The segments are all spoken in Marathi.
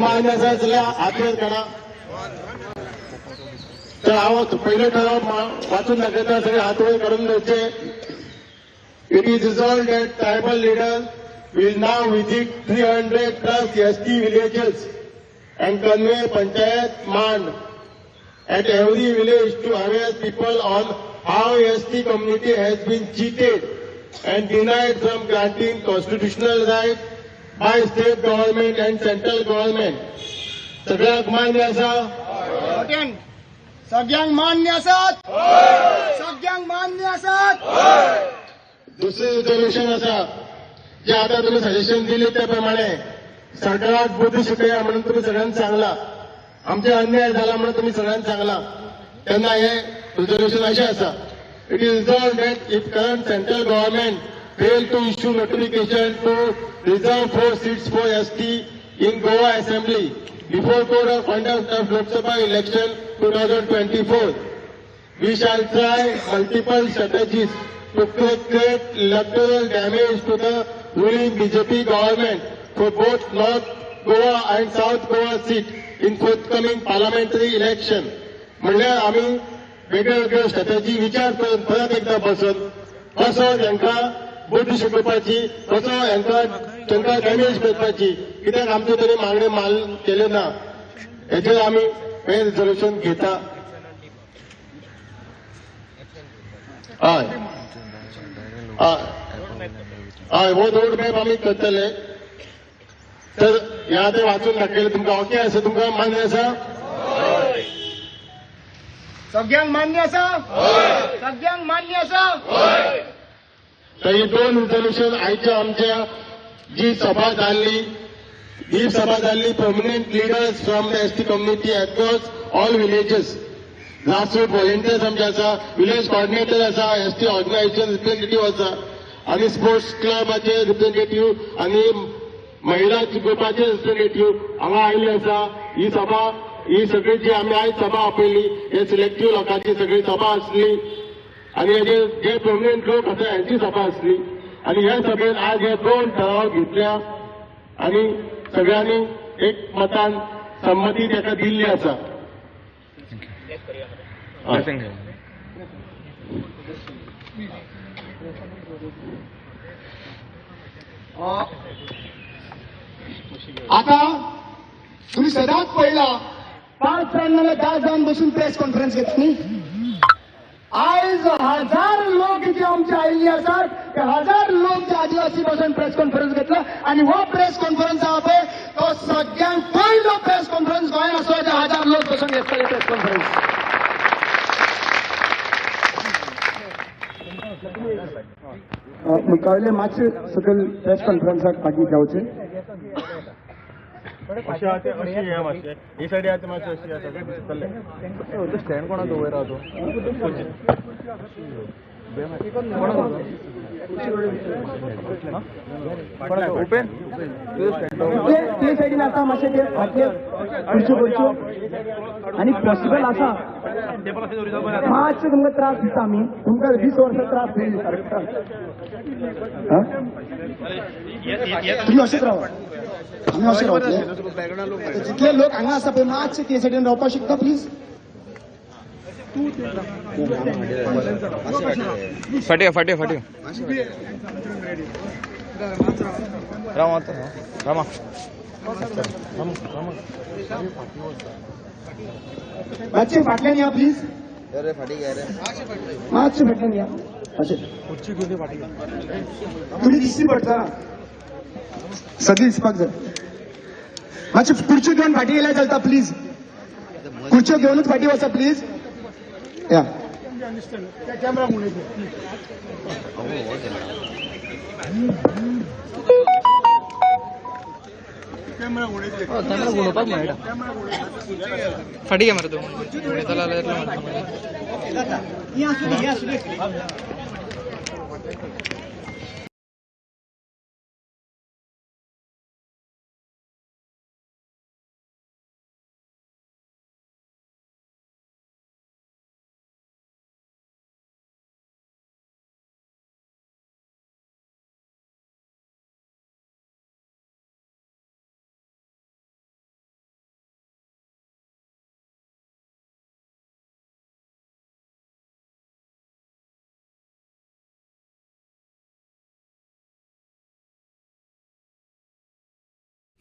मागण्याचा आग्रह करा तर आवाज पहिले ठराव वाचून दाखवता सगळे हातोळे करून द्यायचे it is resolve that tribal leader will now visit three hundred plus ST villages and convey panchayat मांड at every village to aware people on how S T community has been cheated and denied from granting constitutional right by state government and central government. सगळ्याक मान्य आसा सगळ्यांक मान्य आसात सगळ्यांक मान्य आसात दुसरें रिझोल्युशन आसा जे आता तुम्ही सजेशन दिले त्या प्रमाणे सरकाराक बुद्धी शिकया म्हणून तुम्ही सगळ्यांनी सांगला आमचे अन्याय झाला म्हणून तुम्ही सगळ्यांनी सांगला तेन्ना हे रिझोल्युशन अशें आसा it is resolve that if current central government fail to issue notification to reserve four seats for S T in Goa assembly before code of conduct of Lok Sabha election two thousand twenty four We shall try multiple strategies to create electoral damage to the ruling BJP government for both North Goa and South Goa seat in forthcoming parliamentary election. म्हणल्यार आमी वेगळ्यो वेगळ्यो स्ट्रॅटेजी विचार करून परत एकदा बसत कसो तांकां बुद्धी शिकोवपाची कसो हांकां तांकां डॅमेज करपाची कित्याक आमच्यो तरी मागण्यो माल केल्यो ना. हेचेर आमी हे रिझोल्युशन घेता. हय हय हय हो रोड मॅप आमी करतले. तर ह्या ते वाचून दाखयले तुमकां ओके आसा तुमकां मान्य आसा सगळ्यांक मान्य आसा सगळ्यांक मान्य आसा तर दोन रिझोल्युशन आयच्या आमच्या जी सभा जाल्ली ही सभा जाल्ली permanent leaders from the S T community across all villages grassroot volunteers आमचे आसा विलेज कॉर्डिनेटर आसा एस टी ऑर्गनायझेशन रिप्रेझेंटेटिव्ह आसा आनी स्पोर्ट्स क्लबाचे रिप्रेझेंटेटिव्ह आनी महिला ग्रुपाचे रिप्रेझेंटेटिव्ह हांगा आयिल्ले आसा ही सभा ही सगळी जी आमी आयज सभा आपयली हे सिलेक्टिव्ह लोकांची सगळी सभा आसली आणि हे जे जे प्रॉमिनंट लोक आसा यांची सभा आसली आणि ह्या सभेत आज हे दोन ठराव घेतल्या. आणि सगळ्यांनी एक मतान संमती ताका दिल्ली आसा हय. आता तुम्ही सदांच पळयला पाच जाण नाल्यार धा जाण बसून प्रेस कॉन्फरन्स घेता न्ही आयज हजार लोक जे आदिवासी बसून प्रेस कॉन्फरन्स घेतला आणि हो प्रेस कॉन्फरन्स आहा पळय तो सगळ्यांत पयलो प्रेस कॉन्फरन्स गोंयांत असो जे हजार लोक बसून घेतले प्रेस कॉन्फरन्स कळले मातशे सकयल प्रेस कॉन्फरन्साक फाटीं जावचे अशें आसा अशें हें मातशें ही सायडी आसा मातशें अशें आसा सगळें दिसतलें स्टँड कोणा दवयर रावतो ओपेन तुझं स्टँड ते सायडीन आसा मातशे ते फाटले खुर्च्यो खुर्च्यो आनी पॉसिबल आसा मातशे तुमकां त्रास दिता आमी तुमकां वीस वर्सां त्रास तुम्ही अशेंच रावा आमी अशें रावतले जितले लोक हांगा आसा पळय मातशे ते सायडीन रावपाक शकता प्लीज फाटी फाटी फाटी रामा आता रामा. मातशे फाटल्यान या प्लीज मातशे फाटल्यान या अशें तुमी दिसची पडटा सगळी दिसपाक जाय. मातशे खुर्च्यो घेवन फाटी गेल्यार चलता प्लीज खुर्च्यो घेवनूच फाटी वचा प्लीज या कॅमेरा गुणोवपाक मेळटा फाटी घे मरे तूं उडयतालो जाल्यार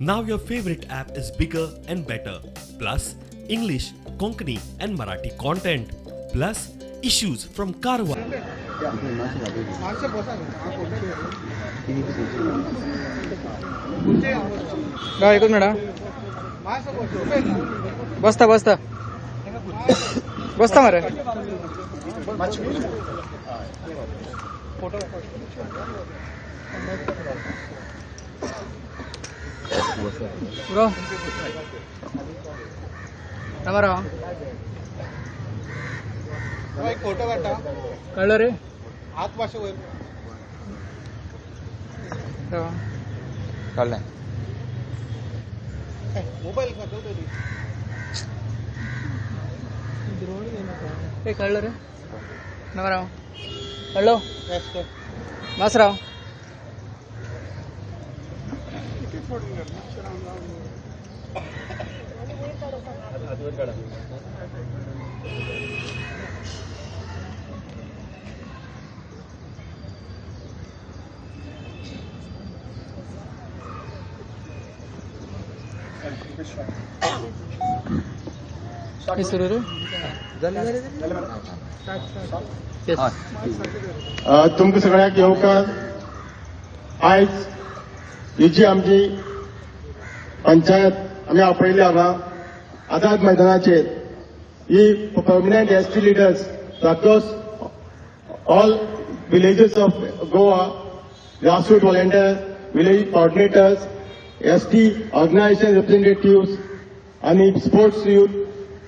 Now your favorite app is bigger and better. Plus, English, Konkani, and Marathi content. Plus, issues from Karwa. गाव एकच मिनिट बसता बसता बसता मरे ब्रो राम फोटो काढा कळलं रे हात पाशे वर कळलंय मोबाईल हे कळलं रे नवराव कळलो वासराव तुमकां सगळ्याक येवकार आयज ही जी आमची पंचायत आमी आपयली हांगा आझाद मैदानाचेर ही permanent S T leaders across all villages of Goa grassroot grassroots village coordinators S T organisation representatives आणि स्पोर्ट्स युथ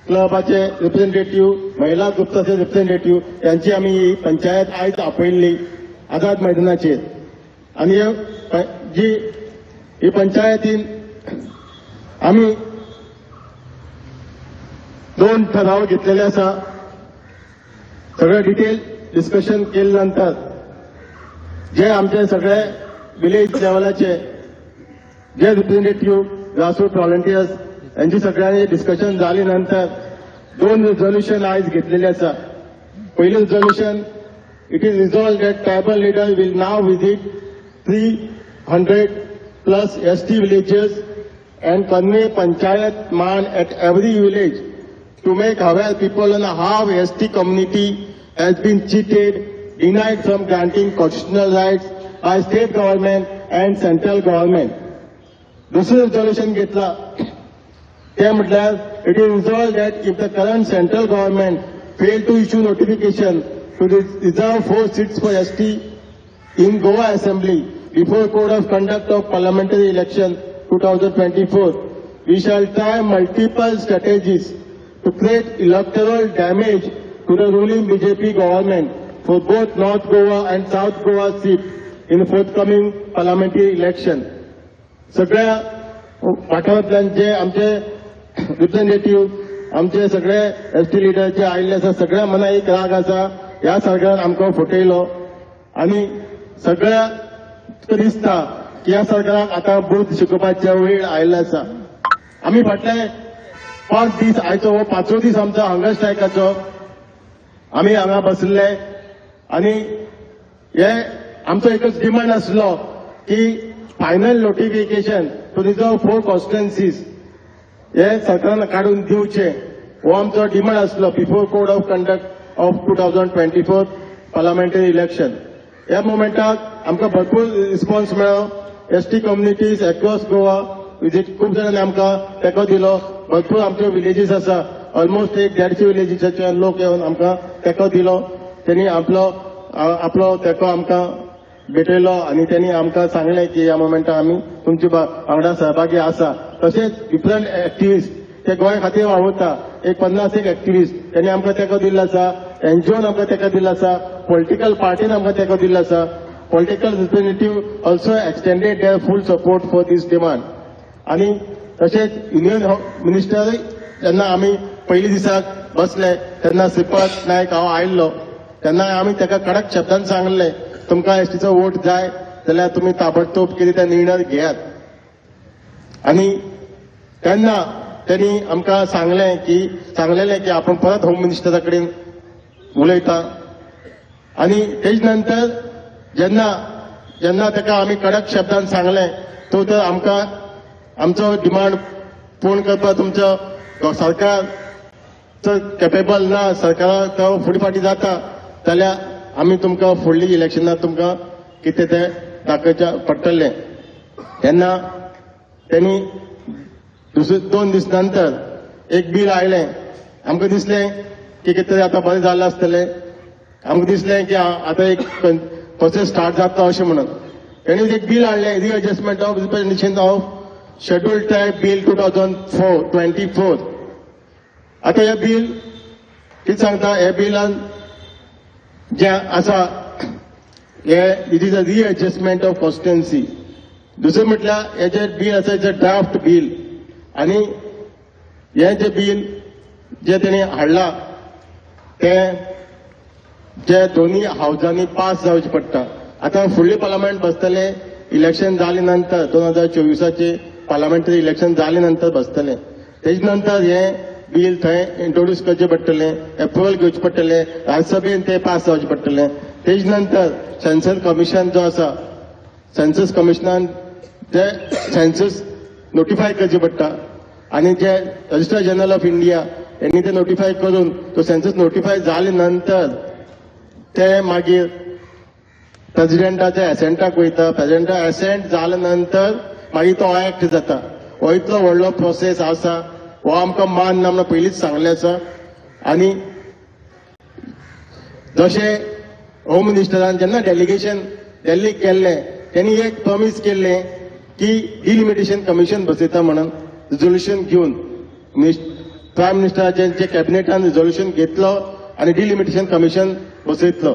क्लबाचे रिप्रेझेंटेटिव्ह महिला ग्रुप्साचे रिप्रेझेंटेटिव्ह यांची आम्ही ही पंचायत आयज आपयल्ली आझाद मैदानाचेर आणि जी ही पंचायतीन आम्ही दोन ठराव घेतलेले आसा सगळं डिटेल डिस्कशन केले नंतर जे आमचे सगळे विलेज लेवलाचे जे रिप्रेझेंटेटिव्ह ग्रासरूट व्हॉलंटियर्स यांची सगळ्यांनी डिस्कशन झाले नंतर दोन रिझोल्युशन आयज घेतलेले आसा पहिले resolution it is resolve that tribal leader will now visit three hundred Plus S T villages and convey panchayat man at every village to make aware people on how ST community has been cheated, denied from granting constitutional rights by state government and central government. दुसरं रिझॉल्युशन घेतला ते म्हटल्यार it is resolve that if the current central government fail to issue notification to reserve four seats for S T in Goa Assembly Before Code of Conduct of Parliamentary Election 2024, we shall try multiple strategies to create electoral damage to the ruling BJP government for both North Goa and South Goa seat in the forthcoming parliamentary election. सगळ्या वाठारांतल्यान जे आमचे रिप्रेझेंटेटिव्ह आमचे सगळे एस टी लिडर जे आयिल्ले आसा सगळ्या मना एक राग आसा ह्या सरकारान आमकां फटयलो आनी सगळ्या दिसता. की ह्या सरकाराक आतां बूथ शिकोवपाच्या वेळ आयिल्लो आसा. आमी फाटले पांच दीस आयचो हो पांचवो दीस आमचो हंगर स्ट्रायकाचो आमी हांगा बसले आनी हे आमचो एकच डिमांड आसलो की final notification to reserve four constituencies हे सरकारान काडून दिवचे हो आमचो डिमांड आसलो before code of conduct of two thousand twenty four parliamentary election ह्या मोमेंटाक आमकां भरपूर रिस्पॉन्स मेळ्ळो S T communities across Goa visit खूब जाणांनी आमकां तेको दिलो. भरपूर आमच्यो विलेजीस आसा. ऑलमोस्ट एक देडशे विलेजीसाचे लोक येवन आमकां तेको दिलो. त्यांनी आपलो आपलो तेको आमकां भेटयलो आनी त्यांनी आमकां सांगलें की ह्या मोमेंटार आमी तुमचे वांगडा सहभागी आसा. तशेंच डिफरंट एक्टिविस्ट ते गोंया खातीर वावुरता. एक पन्नास एक एक्टिविस्ट त्यांनी आमकां तेको दिल्लो आसा. एनजीओन आमकां तेका दिल्लो आसा पॉलिटिकल पार्टीन आमकां तेका दिल्लो आसा political representative also extended their full support for this demand आनी तशेंच युनियन मिनिस्टरूय जेन्ना आमी पयली दिसाक बसले तेन्ना श्रीपाद नायक हांव आयिल्लो तेन्ना आमी ताका कडक शब्दान सांगलें तुमकां एसटीचो वोट जाय जाल्यार तुमी ताबडतोब कितें ते निर्णय घेयात. आनी तेन्ना त्यांनी आमकां सांगलें की सांगलेलें की आपण परत होम मिनिस्टरा कडेन उलयता. आनी तेज नंतर जेन्ना जेन्ना ताका आमी कडक शब्दान सांगलें तो तर आमकां आमचो डिमांड पूर्ण करपाक तुमचो सरकार कॅपेबल ना सरकारा तो फुडें फाटी जाता जाल्यार आमी तुमकां फुडली इलेक्शनात तुमकां कितें तें दाखोवचें पडटलें. तेन्ना त्यांनी दुसरे दोन दीस नंतर एक बील आयलें. आमकां दिसलें की कितें तरी आतां बरें जाल्लें आसतलें आमकां दिसलें की आतां एक प्रोसेस स्टार्ट जाता अशें म्हणून तेणी एक बील हाडलें readjustment of representation of schedule type bill two thousand four twenty four आतां हें बील कितें सांगता? हे बिलान जें आसा हे it is a readjustment of constituency दुसरें म्हटल्यार हे जे बील आसा हें ड्राफ्ट बील आनी हें जें बील जें तेणी हाडलां ते जे दोन्ही हावजांनी पास जावचे पडटा आतां फुडलें पार्लमेंट बसतले इलेक्शन जाले नंतर दोन हजार चोवीसाचे पार्लमेंटरी इलेक्शन जाले नंतर बसतले. तेजे नंतर हें बील थंय इंट्रोड्यूस करचें पडटलें एप्रुवल घेवचें पडटलें राज्यसभेन तें पास जावचें पडटलें तेजे नंतर सेन्सस कमिशन जो आसा सेन्सस कमिशनान जे सेन्सस नोटिफाय करचें पडटा आनी जे रजिस्टर जनरल ऑफ इंडिया यांनी ते नोटिफाय करून तो सेन्सस नोटिफाय जाले नंतर ते मागीर प्रेसिडेंटाच्या एसेंटाक वयता प्रेसिडेंटा एसेंट जाले नंतर मागीर तो एक्ट जाता. हो इतलो व्हडलो प्रोसेस आसा हो आमकां मान ना म्हणून पयलींच सांगलें आसा आनी जशें होम मिनिस्टरान जेन्ना डेलिगेशन दिल्लीक केल्लें त्यांनी एक प्रोमीस केल्लें की डिलिमिटेशन कमिशन बसयता म्हणून रिझोल्युशन घेवन प्रायम मिनिस्टराचें जे कॅबिनेटान रिझोल्युशन घेतलो आनी डिलिमिटेशन कमिशन बसयतलो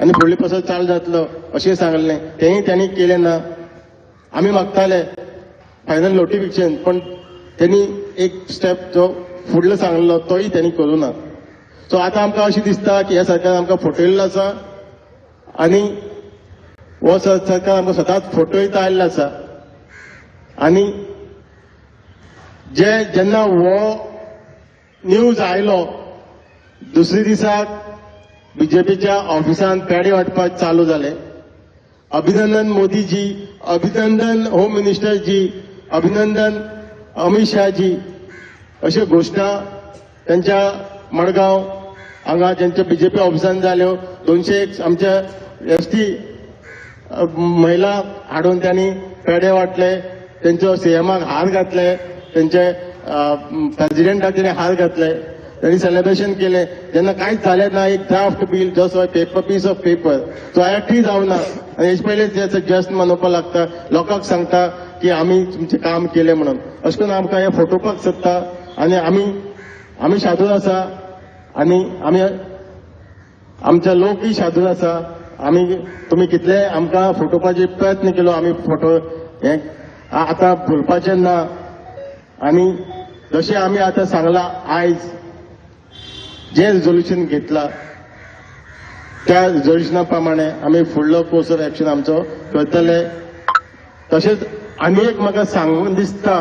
आनी फुडले प्रोसेस चालू जातलो अशें सांगलें. तेंय त्यांनी केलें ना. आमी मागताले फायनल नोटिफिकेशन पण त्यांनी एक स्टेप जो फुडलो सांगलो तोय त्यांनी करूं ना. सो आतां आमकां अशें दिसता की हे सरकार आमकां फटयल्लो आसा. आनी हो सर- सरकार आमकां सदांच फटयत आयल्लो आसा. आनी जे जेन्ना हो न्यूज आयलो. दुसरे दिसाक बीजेपीच्या ऑफिसान पेडे वाटपाक चालू झाले अभिनंदन मोदीजी अभिनंदन होम मिनिस्टर जी अभिनंदन अमित शहाजी. अश्यो घोषणा त्यांच्या मडगांव हांगा ज्यांच्या बीजेपी ऑफिसान जाल्यो दोनशे एक आमच्या एस टी महिला हाडून त्यांनी पेडे वाटले तेंचो सीएमाक हार घातले तेंचे प्रेसिडेंटाक हार घातले त्यांनी सेलिब्रेशन केले त्यांना कांयच जालें ना एक draft bill just paper piece of paper तो एक्टूय जावना आनी हेचे पयलीं जे जस्ट मनोवपाक लागता लोकांक सांगता की आमी तुमचें काम केलें म्हणून. अशें करून आमकां हे फोटोवपाक सोदता आनी आमी आमी शादूर आसा आनी आमी आमचा लोकही शादूर आसा आमी तुमी कितले आमकां फोटोवपाचे प्रयत्न केलो आमी फोटो हे आतां भुलपाचे ना. आणि जशें आमी आतां सांगलां आयज जे रिझोल्युशन घेतला. त्या रिझोल्युशना प्रमाणे आमी फुडलो कोर्स ऑफ एक्शन आमचो करतले तशेंच आनी एक म्हाका सांगून दिसता.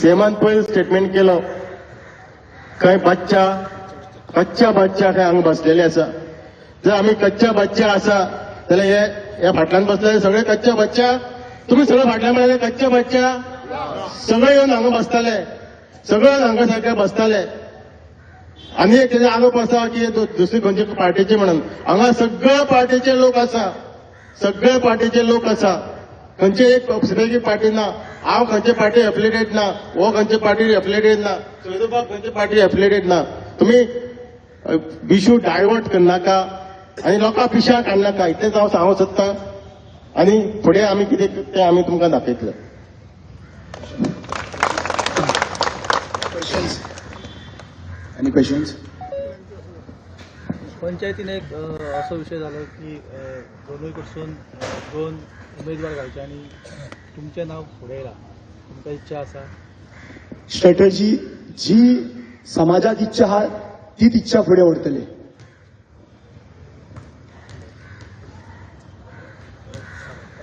सेमान पयर स्टेटमेंट केलो. खंय बच्चा कच्च्या बच्चा खंय हांगा बसलेले आसा जर आमी कच्च्या बच्चा आसा जाल्यार हे हे फाटल्यान बसलेले सगळे कच्च्या बच्चा. तुमी सगळे फाटल्यान म्हणाले कच्च्या बच्चा सगळे येवन हांगा बसताले. सगळे हांगा बसताले. आनी एक तेजे आरोप आसा की दुसरी खंयचे पार्टीचे म्हणून. हांगा सगळ्या पार्टीचे लोक आसा सगळ्या पार्टीचे लोक आसा खंयचे एक स्पेसिफीक पार्टी ना हांव खंयचे पार्टी एफिलेटेड ना हो खंयचे पार्टी एफिलेटेड ना सोयरोबाब खंयचे पार्टी एफिलेटेड ना. तुमी इशू डायवर्ट करनाका आनी लोकां पिशा हाडनाका इतलेंच हांव सांगूंक सोदतां आनी फुडें आमी कितें तें आमी तुमकां दाखयतले एनी क्वेश्चन्स पंचायतीन एक असो विषय झालो की अ, दोनूय कडसून अ, दोन उमेदवार घालचे आणि तुमचें नाव फुडें येयला तुमकां इच्छा आसा स्ट्रॅटजी जी समाजात इच्छा आहा तीच इच्छा फुडें व्हरतली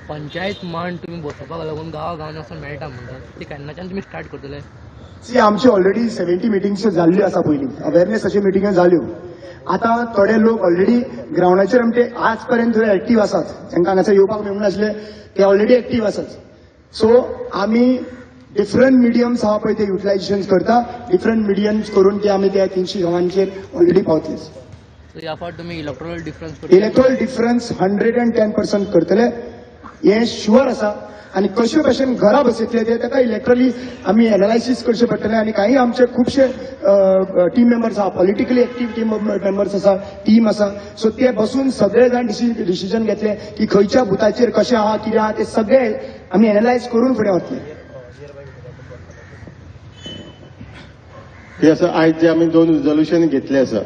पंचायत मान तुम्ही बसोवपाक लागून गांवा गांवांनी वचून मेळटा म्हणटात ती केन्नाच्यान तुमी स्टार्ट करतले. सी आमची ऑलरेडी सेव्हन्टी मिटिंग्स जाल्ल्यो आसा पयलीं अवेरनेस अश्यो मिटिंग्यो जाल्यो आतां थोडे लोक ऑलरेडी ग्रावंडाचेर आमचे आज पर्यंत थंय एक्टीव आसात तांकां हांगासर येवपाक मेळूंक नासले ते ऑलरेडी एक्टीव आसात सो आमी डिफरंट मिडियम्स आहा पळय ते युटिलायझेशन करता. डिफरंट मिडियम्स करून ते आमी त्या तिनशी गांवांचेर ऑलरेडी पावतले. ह्या फावट तुम्ही electoral difference electoral difference hundred and ten percent करतले. हे शुअर आसा आणि कशे भशेन घरा बसयतले ते ताका इलेक्ट्रली आमी एनालायसीस करचे पडटले आणि काही आमचे खुबशे टीम मेंबर्स आहा पॉलिटिकली एक्टीव टीम मेंबर्स आसा टीम आसा सो ते बसून सगळे जाण डिसिजन घेतले की खंयच्या भुताचेर कशें आहा कितें आहा ते सगळे आमी एनालायज करून फुडें वतले हे असं आयज जे आमी दोन रिझोल्युशन घेतले आसा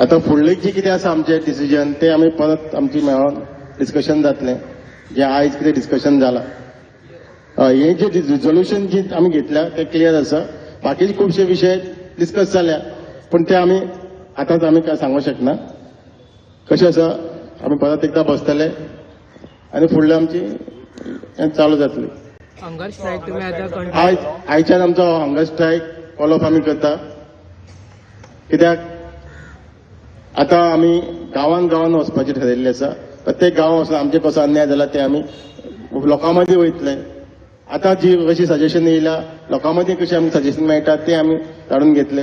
आता फुडलें जे कितें आसा आमचें डिसिजन ते आमी परत आमची मेळोन डिस्कशन जातलें. जे आयज कितें डिस्कशन जालां हे जे रिझोल्युशन जे आमी घेतल्या ते क्लियर आसा बाकीचे खुबशे विशय डिस्कस जाल्या पण ते आमी आतांच आमी काय सांगूंक शकना कशें आसा आमी परत एकदां बसतले. आनी फुडलें आमची हें चालू जातली. हंगर स्ट्रायक तुम्ही आता आयज आयच्यान आमचो हंगर स्ट्रायक फॉलोअप आमी करता. कित्याक? आतां आमी गांवान गांवान वचपाचें ठरयल्लें आसा प्रत्येक गांव वचून आमचे कसो अन्याय जाला ते आमी लोकां मदीं वयतले आतां जी कशी सजेशन येयला लोकां मदीं कशें आमकां सजेशन मेळटा ते आमी जाणून घेतले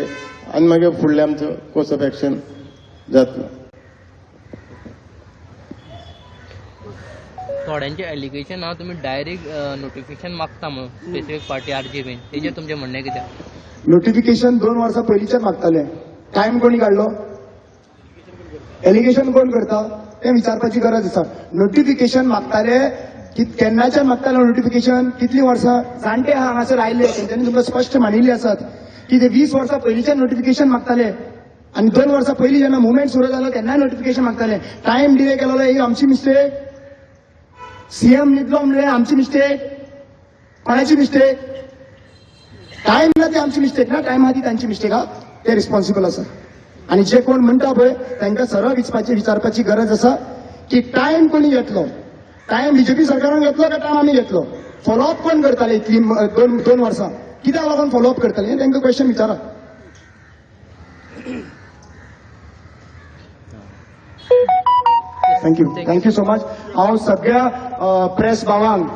आनी मागीर फुडलें आमचो कोर्स ऑफ एक्शन जातलो थोड्यांचे एलिगेशन हा तुम्ही डायरेक्ट नोटिफिकेशन मागता म्हणून स्पेसिफिक पार्टी आर जी बीन तेजेर तुमचें म्हणणें कितें नोटिफिकेशन दोन वर्सां पयलींच्याच मागताले. टायम कोणी काडलो एलिगेशन कोण करता? ते विचारपाची गरज आसा नोटिफिकेशन मागताले केन्नाच्यान मागताले नोटिफिकेशन कितलीं वर्सां जाणटे हांगासर आयले तेंच्यांनी तुमकां स्पश्ट मानिल्ले आसात की ते वीस वर्सां पयलींच्यान नोटिफिकेशन मागताले. आनी दोन वर्सां पयलीं जेन्ना मुवमेंट सुरू जालो तेन्ना नोटिफिकेशन मागताले. टायम डिले केलेलो ही आमची मिस्टेक सीएम न्हिदलो म्हणलें आमची मिस्टेक कोणाची मिस्टेक टायम ना ती आमची मिस्टेक ना? टायम हा ती तांची मिस्टेक हा. ते रिस्पॉन्सिबल आसा आणि जे कोण म्हणटा पळय तांकां सरळ विचपाची विचारपाची गरज आसा की टायम कोणी घेतलो? टायम बीजेपी सरकारान घेतलो काय टायम आमी घेतलो? फॉलोअप कोण करताले इतली दोन दोन वर्सां कित्याक लागून फॉलोअप करताले? हें तांकां क्वेश्चन विचारा. थँक्यू थँक्यू सो मच हांव सगळ्या प्रेस भावांक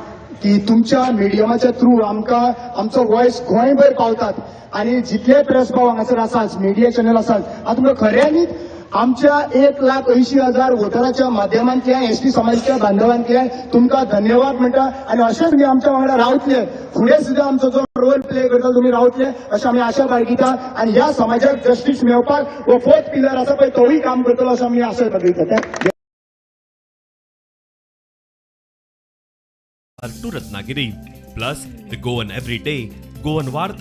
की तुमच्या मिडियमाच्या थ्रू आमकां आमचो वॉयस गोंयभर पावतात. आणि जितले प्रेस भाव हांगासर आसात मिडिया चॅनल आसात हांव तुमकां खऱ्यांनीच आमच्या एक लाख अंयशीं हजार वोटराच्या माध्यमांतल्यान एस टी समाजाच्या बांधवांतल्यान तुमकां धन्यवाद म्हणटा. आणि अशें तुमी आमच्या वांगडा रावतले. फुडें सुद्दां आमचो जो रोल प्ले करता तुमी रावतले. अशें आमी आशा बाळगिता. आणि ह्या समाजाक जस्टीस मेळपाक हो फोर्थ पिलर आसा पळय तोवूय काम करतलो असो आमी आशा बाळगिता. To Ratnagiri plus the Goan every day Goan Varta